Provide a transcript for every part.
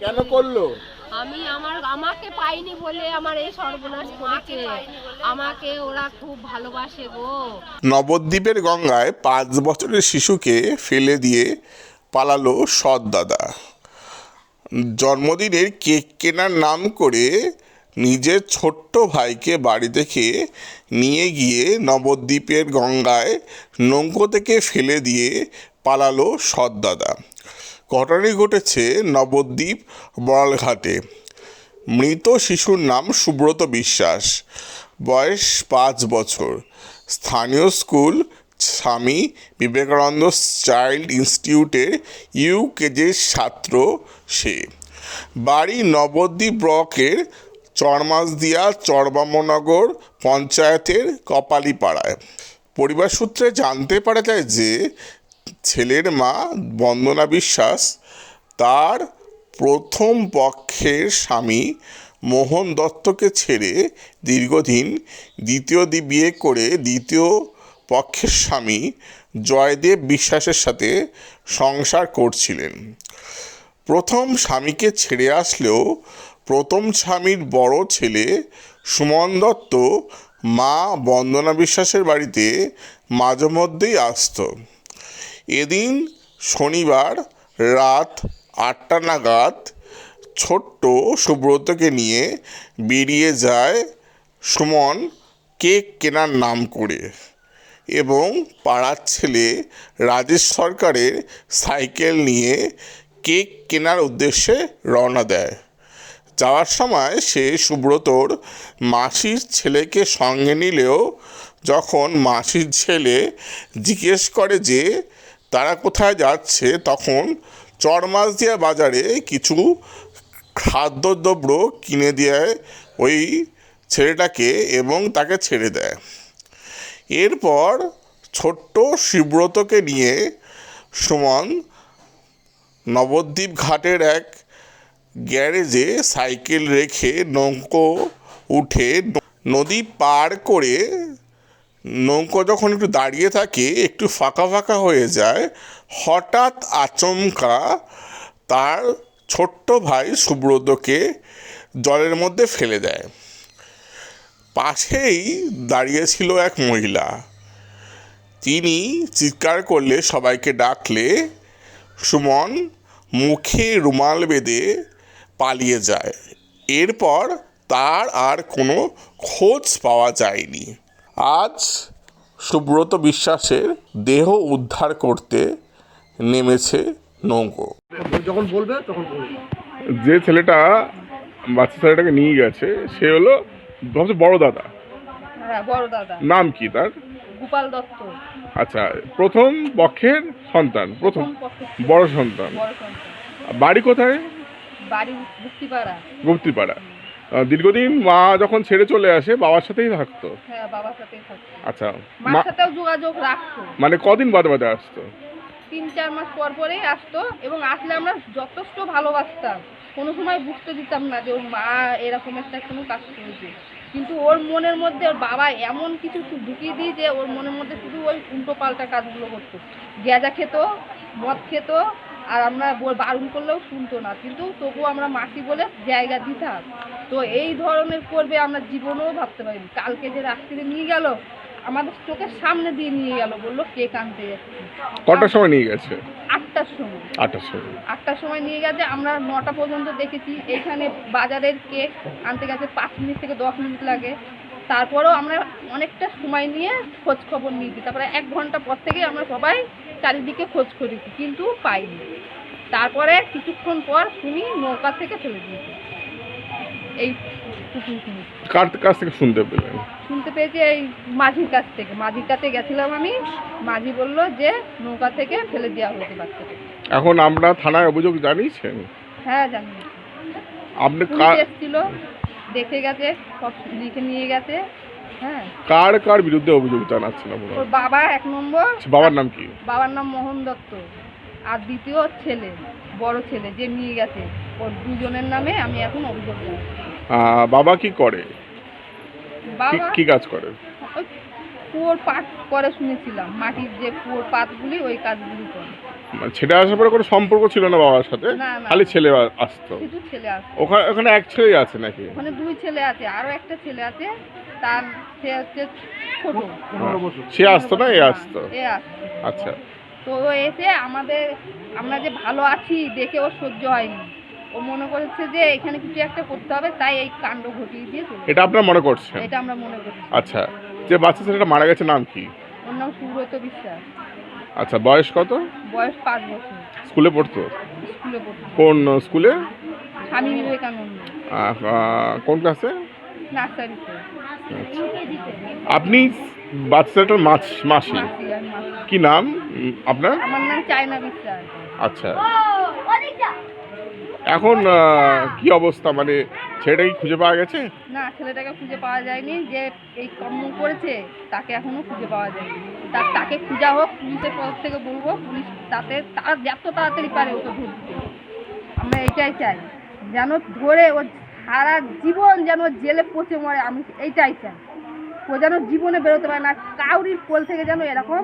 কেন করল? আমি আমার আমাকে পাইনি বলে আমার এই সর্বনাশ করেছে। আমাকে ওরা খুব ভালোবাসে গো। নবদ্বীপের গঙ্গায় পাঁচ বছরের শিশুকে ফেলে দিয়ে পালালো সৎ দাদা। জন্মদিনের কেক কেনার নাম করে নিজের ছোট্ট ভাইকে বাড়ি থেকে নিয়ে গিয়ে নবদ্বীপের গঙ্গায় নৌকো থেকে ফেলে দিয়ে পালালো সৎ দাদা। ঘটনাটি ঘটেছে নবদ্বীপ বড়ালঘাটে? মৃত শিশুর নাম সুব্রত বিশ্বাস। বয়স পাঁচ বছর। স্থানীয় স্কুল, স্বামী বিবেকানন্দ চাইল্ড ইনস্টিটিউটের ইউকেজির ছাত্র সে। বাড়ি নবদ্বীপ ব্লকের চরমাসদিয়া চরবামনগর পঞ্চায়েতের কপালীপাড়ায়। পরিবার সূত্রে জানতে পারা যায় যে ছেলের মা বন্দনা বিশ্বাস, তার প্রথম পক্ষের স্বামী মোহন দত্তকে ছেড়ে দীর্ঘদিন দ্বিতীয় দি- বিয়ে করে দ্বিতীয় পক্ষের স্বামী জয়দেব বিশ্বাসের সাথে সংসার করছিলেন। প্রথম স্বামীকে ছেড়ে আসলেও প্রথম স্বামীর বড় ছেলে সুমন দত্ত মা বন্দনা বিশ্বাসের বাড়িতে মাঝে মধ্যেই আসতো। এদিন শনিবার রাত আটটা নাগাদ ছোট্ট সুব্রতকে নিয়ে বেরিয়ে যায় সুমন কেক কেনার নাম করে এবং পাড়ার ছেলে রাজেশ সরকারের সাইকেল নিয়ে কেক কেনার উদ্দেশ্যে রওনা দেয়। যাওয়ার সময় সে সুব্রতর মাসির ছেলেকে সঙ্গে নিলেও যখন মাসির ছেলে জিজ্ঞেস করে যে তারা কোথায় যাচ্ছে তখন চরমাসদিয়া বাজারে কিছু খাদ্যদ্রব্য কিনে দেয় ওই ছেলেটাকে এবং তাকে ছেড়ে দেয়। এরপর ছোট্ট শিব্রতকে নিয়ে সুমন নবদ্বীপ ঘাটের এক গ্যারেজে সাইকেল রেখে নৌকো উঠে নদী পার করে নৌকো যখন একটু দাঁড়িয়ে থাকে, একটু ফাঁকা ফাঁকা হয়ে যায়, হঠাৎ আচমকা তার ছোট্ট ভাই সুব্রতকে জলের মধ্যে ফেলে দেয়। পাশেই দাঁড়িয়েছিল এক মহিলা। তিনি চিৎকার করলে সবাইকে ডাকলে সুমন মুখে রুমাল বেঁধে পালিয়ে যায়। এরপর তার আর কোনো খোঁজ পাওয়া যায়নি। আজ সুব্রত বিশ্বাসের দেহ উদ্ধার করতে নেমেছে নৌকো। যখন বলবে তখন যে ছেলেটা বাচ্চা ছেলেটাকে নিয়ে গেছে সে হলো সবচেয়ে বড় দাদা। হ্যাঁ বড় দাদা। নাম কি তার? গোপাল দত্ত। আচ্ছা প্রথম পক্ষের সন্তান প্রথম বড় সন্তান। বাড়ি কোথায়? বাড়ি গুপ্তিপাড়া। আহ, দীর্ঘদিন মা যখন ছেড়ে চলে আসে বাবার সাথেই থাকতো? হ্যাঁ বাবার সাথে থাকতো। আচ্ছা মার সাথেও যোগাযোগ রাখতো। মানে কদিন বাদে বাদে আসতো? তিন চার মাস পর পরেই আসতো এবং আসলে আমরা যথেষ্ট ভালোবাসতাম। কোনো সময় বুঝতে দিতাম না যে ওর মা এরকম একটা কোনো কাজ করেছে। কিন্তু ওর মনের মধ্যে ওর বাবা এমন কিছু ঢুকিয়ে দিই যে ওর মনের মধ্যে শুধু ওই উল্টো পাল্টা কাজগুলো করতো। গেজা খেত মদ খেত আর আমরা বারণ করলেও শুনতো না। কিন্তু তবুও আমরা মাসি বলে জায়গা দিতাম। তো এই ধরনের করবে আমরা জীবনেও ভাবতে পারিনি। কালকে যে রাত্রিরে নিয়ে গেল আমাদের চোখের সামনে দিয়ে নিয়ে গেল বলল কেক আনতে কটার সময় নিয়ে গেছে? আটটার সময়। আটটার সময়। আটটার সময় নিয়ে গেছে আমরা নটা পর্যন্ত দেখেছি। এখানে বাজারের কেক আনতে গেছে পাঁচ মিনিট থেকে দশ মিনিট লাগে। তারপরেও আমরা অনেকটা সময় নিয়ে খোঁজ খবর নিয়েছি। তারপরে এক ঘণ্টা পর থেকে আমরা সবাই চারিদিকে খোঁজ করেছি কিন্তু পাইনি। তারপরে কিছুক্ষণ পর শুনি নৌকা থেকে ফেলে দিয়েছে এই কার কাছ থেকে শুনতে পেলেন? শুনতে পেয়েছি এই মাঝির কাছ থেকে। মাঝির কাছে গেছিলাম আমি। মাঝি বলল যে নৌকা থেকে ফেলে দেওয়া হয়েছে বাচ্চাকে। এখন আমরা থানায় অভিযোগ জানিয়েছেন? হ্যাঁ জানি আপনি পুলিশ এসেছিল দেখে গেছে সব লিখে নিয়ে গেছে। হ্যাঁ। কার কার বিরুদ্ধে অভিযোগ জানাচ্ছেন ওর আপনারা বাবা এক নম্বর। বাবার নাম কি? বাবার নাম মোহন দত্ত। আর দ্বিতীয় ছেলে বড় ছেলে যে নিয়ে গেছে। ওর দুজনের নামে আমি এখন অভিযোগ জানাচ্ছি বাবা কি করে? কি- বাবা কি কাজ করে? কুয়োর পাট করে শুনেছিলাম মাটির যে কুয়োর পাতগুলি ওই কাজগুলি করে। ছেলে আসার পরে কোনো সম্পর্ক ছিল না বাবার সাথে। খালি ছেলে আসতো? ছেলে আছে ওখানে ওখানে এক ছেলেই আছে নাকি? ওখানে দুই ছেলে আছে আরও একটা ছেলে আছে তার সে হচ্ছে ছোট। সে আসতো না এ আসতো? এ আসতো। আচ্ছা। তো ও এসে আমাদের আমরা যে ভালো আছি দেখে ওর সহ্য হয়নি। ও মনে করেছে যে এখানে কিছু একটা করতে হবে তাই এই কাণ্ড ঘটিয়ে দিয়ে এটা আপনার মনে করছেন? এটা আমরা মনে করছি। আচ্ছা। যে বাচ্চা ছেলেটা মারা গেছে নাম কি? ওর নাম সুব্রত বিশ্বাস। আচ্ছা বয়স কত? বয়স পাঁচ বছর। স্কুলে পড়তো? স্কুলে পড়তো। কোন স্কুলে? স্বামী বিবেকানন্দ। কোন ক্লাসে? নার্সারিতে। আপনি বাচ্চাটার মাছ মাসি? মাসি কি নাম আপনার? আমার নাম চায়না বিশ্বাস। আচ্ছা। এখন কি অবস্থা? মানে ছেলেটা কি খুঁজে পাওয়া গেছে? না ছেলেটাকে খুঁজে পাওয়া যায়নি। যে এই কর্ম করেছে তাকে এখনও খুঁজে পাওয়া যায়নি। তা তাকে খুঁজা হোক পুলিশের তরফ থেকে বলব পুলিশ তাতে তার যত তাড়াতাড়ি পারে ওকে ধরতে আমরা এইটাই চাই। যেন ধরে ও সারা জীবন যেন জেলে পচে মরে আমি এইটাই চাই। ও যেন জীবনে বেরোতে পারে না কাউরির কোল থেকে যেন এরকম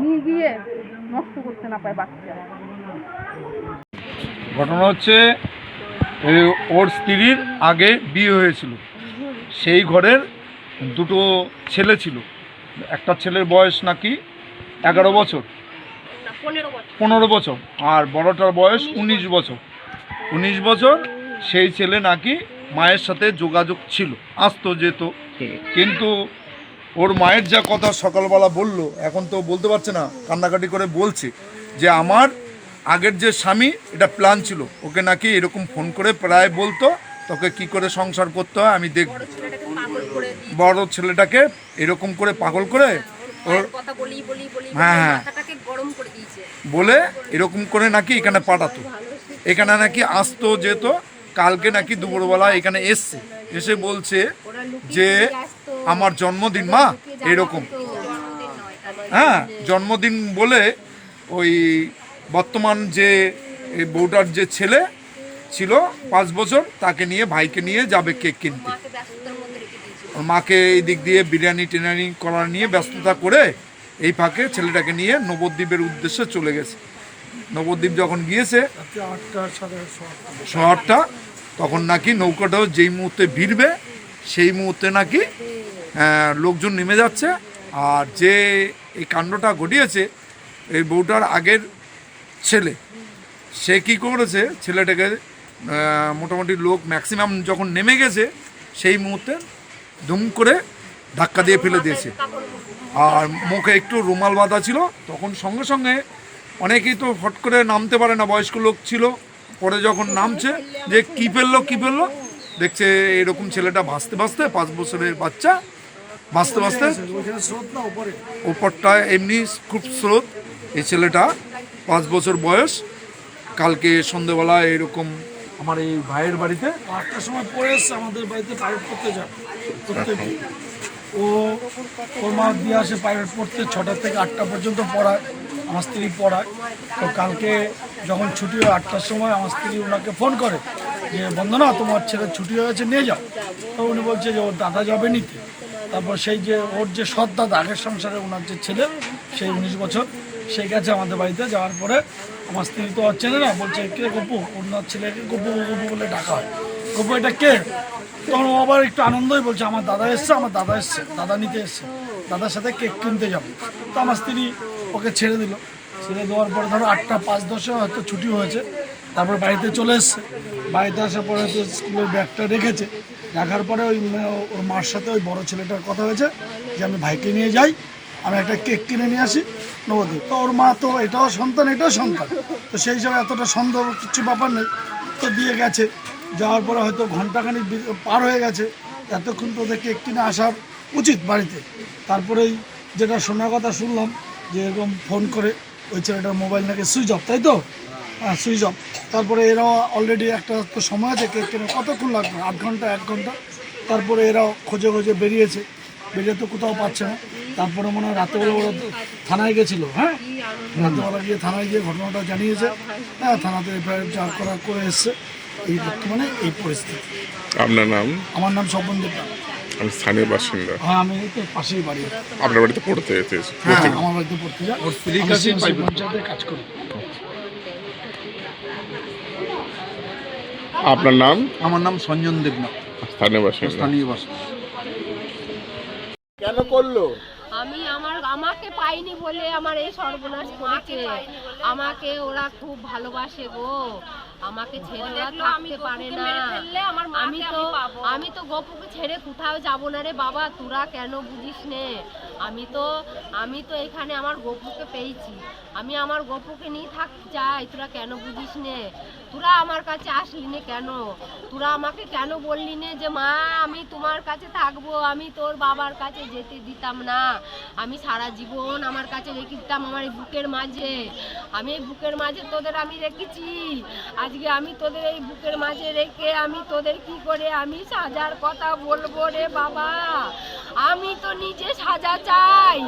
নিয়ে গিয়ে নষ্ট করতে না পারে বাচ্চা ঘটনা হচ্ছে ওর স্ত্রীর আগে বিয়ে হয়েছিল। সেই ঘরের দুটো ছেলে ছিল। একটা ছেলের বয়স নাকি এগারো বছর। পনেরো বছর। আর বড়টার বয়স উনিশ বছর। উনিশ বছর সেই ছেলে নাকি মায়ের সাথে যোগাযোগ ছিল। আসতো যেত। কিন্তু ওর মায়ের যা কথা সকালবেলা বলল এখন তো বলতে পারছে না কান্নাকাটি করে বলছে যে আমার আগের যে স্বামী এটা প্ল্যান ছিল। ওকে নাকি এরকম ফোন করে প্রায় বলতো তোকে কি করে সংসার করতে হয় আমি দেখব। বড় ছেলেটাকে এরকম করে পাগল করে ওর বলি বলি হ্যাঁ, হ্যাঁ। বলে এরকম করে নাকি এখানে পাঠাতো। এখানে নাকি আসতো যেত কালকে নাকি দুপুরবেলা এখানে এসছে। এসে বলছে যে আমার জন্মদিন মা এরকম। হ্যাঁ জন্মদিন বলে ওই বর্তমান যে এই বউটার যে ছেলে ছিল পাঁচ বছর তাকে নিয়ে ভাইকে নিয়ে যাবে কেক কিনতে। মাকে ব্যস্ততার মধ্যে রেখে দিয়েছে। ওর মাকে এই দিক দিয়ে বিরিয়ানি টিরিয়ানি করা নিয়ে ব্যস্ততা করে এই ফাঁকে ছেলেটাকে নিয়ে নবদ্বীপের উদ্দেশ্যে চলে গেছে। নবদ্বীপ যখন গিয়েছে শহরটা তখন নাকি নৌকাটাও যেই মুহূর্তে ভিড়বে সেই মুহূর্তে নাকি লোকজন নেমে যাচ্ছে। আর যে এই কাণ্ডটা ঘটিয়েছে এই বউটার আগের ছেলে। সে কি করেছে? ছেলেটাকে মোটামুটি লোক ম্যাক্সিমাম যখন নেমে গেছে সেই মুহূর্তে দুম করে ধাক্কা দিয়ে ফেলে দিয়েছে। আর মুখে একটু রুমাল বাঁধা ছিল তখন সঙ্গে সঙ্গে অনেকেই তো ফট করে নামতে পারে না বয়স্ক লোক ছিল। পরে যখন নামছে যে কি ফেলল কি ফেলল দেখছে এরকম ছেলেটা ভাসতে ভাসতে পাঁচ বছরের বাচ্চা ভাসতে ভাসতে ওপরটা এমনি খুব স্রোত। এই ছেলেটা পাঁচ বছর বয়স। কালকে সন্ধেবেলা এরকম আমার এই ভাইয়ের বাড়িতে আটটার সময় পড়ে এসছে, আমাদের বাড়িতে পড়তে যাবে প্রত্যেকদিন ও, ওর মা দিয়ে আসে পাইলট পড়তে, ছটা থেকে আটটা পর্যন্ত পড়ায়, আমার স্ত্রী পড়ায়। তো কালকে যখন ছুটি হয় আটটার সময়, আমার স্ত্রী ওনাকে ফোন করে যে, বন্দনা, তোমার ছেলে ছুটি হয়ে গেছে, নিয়ে যাও। তো উনি বলছে যে, ওর দাদা যাবে নিতে। তারপর সেই যে, ওর যে সৎ দাদা, আগের সংসারে ওনার যে ছেলে, সেই উনিশ বছর। সেই গেছে আমাদের বাড়িতে, যাওয়ার পরে আমার স্ত্রী তো আর চেনে না, বলছে, কে গপু? ওনার ছেলেকে গপু গপু বলে ডাকা হয়। গপু, এটা কে? তখন ও আবার একটু আনন্দই বলছে, আমার দাদা এসছে, আমার দাদা এসছে, দাদা নিতে এসছে, দাদার সাথে কেক কিনতে যাব। তো আমার স্ত্রী ওকে ছেড়ে দিল। ছেড়ে দেওয়ার পরে ধরো আটটা পাঁচ দশে হয়তো ছুটি হয়েছে, তারপর বাড়িতে চলে এসছে। বাড়িতে আসার পরে হয়তো স্কুলের ব্যাগটা রেখেছে। রাখার পরে ওই ওর মার সাথে ওই বড় ছেলেটার কথা হয়েছে যে, আমি ভাইকে নিয়ে যাই আমি একটা কেক কিনে নিয়ে আসি নবদ্বীপ তো ওর মা তো এটাও সন্তান এটাও সন্তান। তো সেই হিসাবে এতটা সন্দেহ কিছু ব্যাপার নেই। তো দিয়ে গেছে। যাওয়ার পরে হয়তো ঘন্টাখানিক বি- পার হয়ে গেছে। এতক্ষণ তো ওদের কেক কিনে আসার উচিত বাড়িতে। তারপরেই যেটা শোনার কথা শুনলাম, যে এরকম ফোন করে ওই ছেলেটার মোবাইল নাকি সুইচ অফ, তাই তো? হ্যাঁ সুইচ অফ। তারপরে এরাও অলরেডি একটা তো সময় আছে কেক কেনে কতক্ষণ লাগবে? আধ ঘণ্টা, এক ঘণ্টা? তারপরে এরাও খোঁজে খোঁজে বেরিয়েছে। বেরিয়ে তো কোথাও পাচ্ছে না। তারপরে মনে হয় রাত্রেবেলা ওরা তো থানায় গেছিল হ্যাঁ? রাত্রেবেলা গিয়ে থানায় গিয়ে ঘটনাটা জানিয়েছে। হ্যাঁ থানাতে এফআইআর যা করা করে এসছে। এই বর্তমানে এই পরিস্থিতি। আপনার নাম? আমার নাম স্বপন দেবনাথ। আমি স্থানীয় বাসিন্দা। হ্যাঁ আমি তো পাশেই বাড়ি। আপনার বাড়িতে পড়তে যেতে হ্যাঁ আমার বাড়িতে পড়তে যায়। ওর স্ত্রীর পাইবে। পঞ্চায়েতে কাজ করি। আপনার নাম? আমার নাম সঞ্জন দেবনাথ। স্থানীয় বাসিন্দা। স্থানীয় বাসিন্দা। কেন করল? আমি আমার আমাকে পাইনি বলে আমার এই সর্বনাশ করেছে। আমাকে ওরা খুব ভালোবাসে গো। আমাকে ছেড়ে ওরা থাকতে পারে না। আমি তো আমি তো গপুকে ছেড়ে কোথাও যাব না রে বাবা। তোরা কেন বুঝিস নে? আমি তো আমি তো এখানে আমার গপুকে পেয়েছি। আমি আমার গপুকে নিয়ে থাকতে চাই। তোরা কেন বুঝিস নে? তোরা আমার কাছে আসলি নে কেন? তোরা আমাকে কেন বললি নে যে, মা, আমি তোমার কাছে থাকব, আমি তোর বাবার কাছে যেতে দিতাম না। আমি সারা জীবন আমার কাছে রেখে দিতাম আমার এই বুকের মাঝে। আমি এই বুকের মাঝে তোদের আমি রেখেছি। আজকে আমি তোদের এই বুকের মাঝে রেখে আমি তোদের কি করে আমি সাজার কথা বলব রে বাবা? আমি তো নিজে সাজা চাই।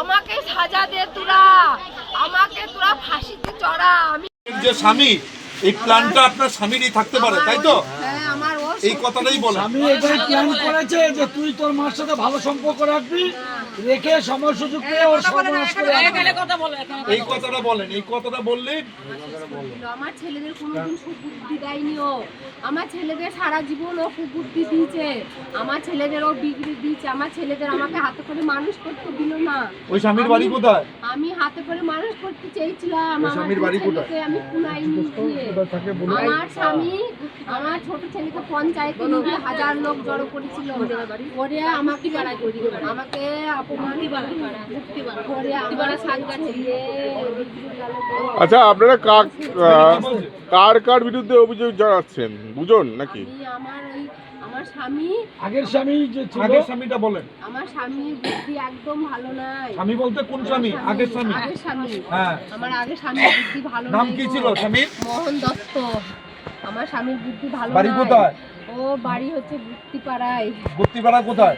আমাকে সাজা দে তোরা। আমাকে তোরা ফাঁসিতে চড়া। আমি স্বামী এই প্ল্যানটা আপনার স্বামীরই থাকতে পারে তাই তো? হ্যাঁ আমার এই কথাটাই বলেন আমি এটাই প্ল্যান করেছে যে তুই তোর মার সাথে ভালো সম্পর্ক রাখবি রেখে সময় সুযোগ পেয়ে ওর সর্বনাশ করে এই কথাটা বলেন এই কথাটা বললেই ছিল। আমার ছেলেদের কোনোদিন সুবুদ্ধি দেয়নি ও। আমার ছেলেদের সারা জীবন ও কুবুদ্ধি দিয়েছে। আমার ছেলেদের ও বিগড়ে দিয়েছে। আমার ছেলেদের আমাকে হাতে করে মানুষ করতে দিল না। ওই স্বামীর বাড়ি কোথায়? আমি হাতে করে মানুষ করতে চেয়েছিলাম আমার স্বামীর বাড়ি কোথায়? আমি কুনাই নিয়ে। আমার স্বামী আমার ছোট ছেলেকে পঞ্চায়েতে নিয়ে হাজার লোক জড়ো করেছিল। করে আমাকে আমাকে অপমান করে। আমার সাজা ছেড়ে আচ্ছা আপনারা কার কার কার বিরুদ্ধে অভিযোগ জানাচ্ছেন? বুঝুন নাকি? আমি আমার আমার স্বামী আগের স্বামী যে ছিল আগের স্বামীটা বলেন। আমার স্বামীর বুদ্ধি একদম ভালো নাই। স্বামী বলতে কোন স্বামী? আগের স্বামী। আগের স্বামী। হ্যাঁ। আমার আগের স্বামীর বুদ্ধি ভালো নাম কি ছিল স্বামীর মোহন দত্ত। আমার স্বামীর বুদ্ধি ভালো বাড়ি কোথায়? ও বাড়ি হচ্ছে বুক্তিপাড়ায় বুত্তিপাড়া কোথায়?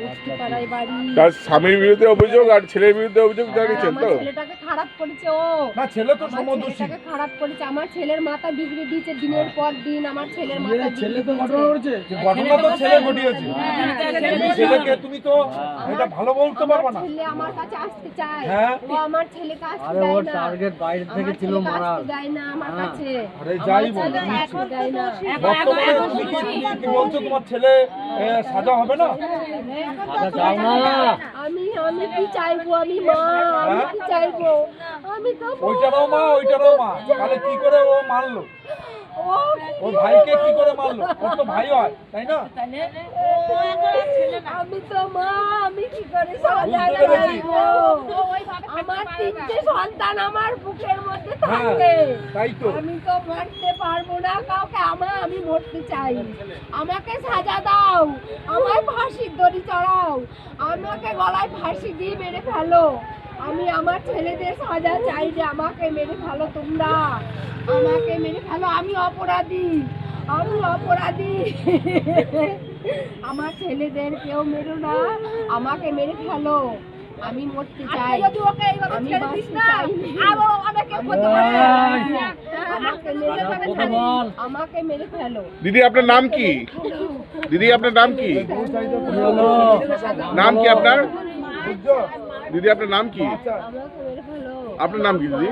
বুক্তিপাড়ায় বাড়ি। তার স্বামীর বিরুদ্ধে অভিযোগ আর ছেলের বিরুদ্ধে অভিযোগ জানিয়েছেন তো? ছেলেটাকে খারাপ করেছে ও। না ছেলে তো আমার সমদোষী খারাপ করেছে। আমার ছেলের মাথা বিগড়ে দিয়েছে দিনের পর দিন আমার ছেলের মাথা ছেলে তো। ঘটনা করেছে ঘটনা তো ছেলে ঘটিয়েছে। হ্যাঁ, তুমি ছেলেকে তুমি তো এটা ভালো বলতে পারবে না। ছেলে আমার কাছে আসতে চায়। হ্যাঁ। ও আমার ছেলেকে আসতে দেয় না। টার্গেট বাইরে থেকে ছিল মারার দেয় না আমার কাছে। আরে যাই বলো। ছেলেকে না। তুমি কি বলছো তোমার ছেলে সাজা হবে না। আমি আমি কি চাইব? আমি মা আমি হ্যাঁ? কি চাইব। ওইটারও মা ওইটারও মা। তাহলে কি করে ও মারলো? ওর ভাইকে কি করে মারলো? ওর তো ভাই হয় তাই না? আমি তো মা আমি কি করে সাজা বুঝতে পেরেছি। চাইব আমার তিনটে সন্তান আমার বুকের মধ্যে হ্যাঁ তাই তো। আমি তো মরতে পারব না কাউকে আমার আমি মরতে চাই। আমাকে সাজা দাও আমায় ফাঁসির দড়ি চড়াও আমাকে গলায় ফাঁসি দিয়ে মেরে ফেলো। আমি আমার ছেলেদের সাজা চাই যে আমাকে মেরে ফেলো তোমরা। আমাকে মেরে ফেলো আমি অপরাধী আমি অপরাধী। আমার ছেলেদের কেউ মেরো না আমাকে মেরে ফেলো। আমি মরতে চাই। আমাকে মেরে ফেলো। আমাকে মেরে ফেলো। দিদি আপনার নাম কি? দিদি আপনার নাম কি? নাম কি আপনার? দিদি আপনার নাম কি? আপনার নাম কি দিদি।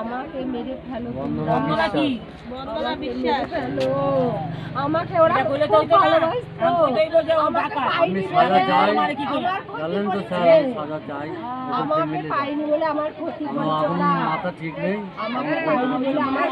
আমাকে মেরে ফেলো বন্দনা কি? আমাকে মেরে ফেলো। আমাকে ওরা খুব ভালোবাসতো। আমাকে পাইনি বলে আমার ক্ষতি করেছে। আমাকে পাইনি বলে আমার ক্ষতি করছে ওরা আমাকে পাইনি বলে আমার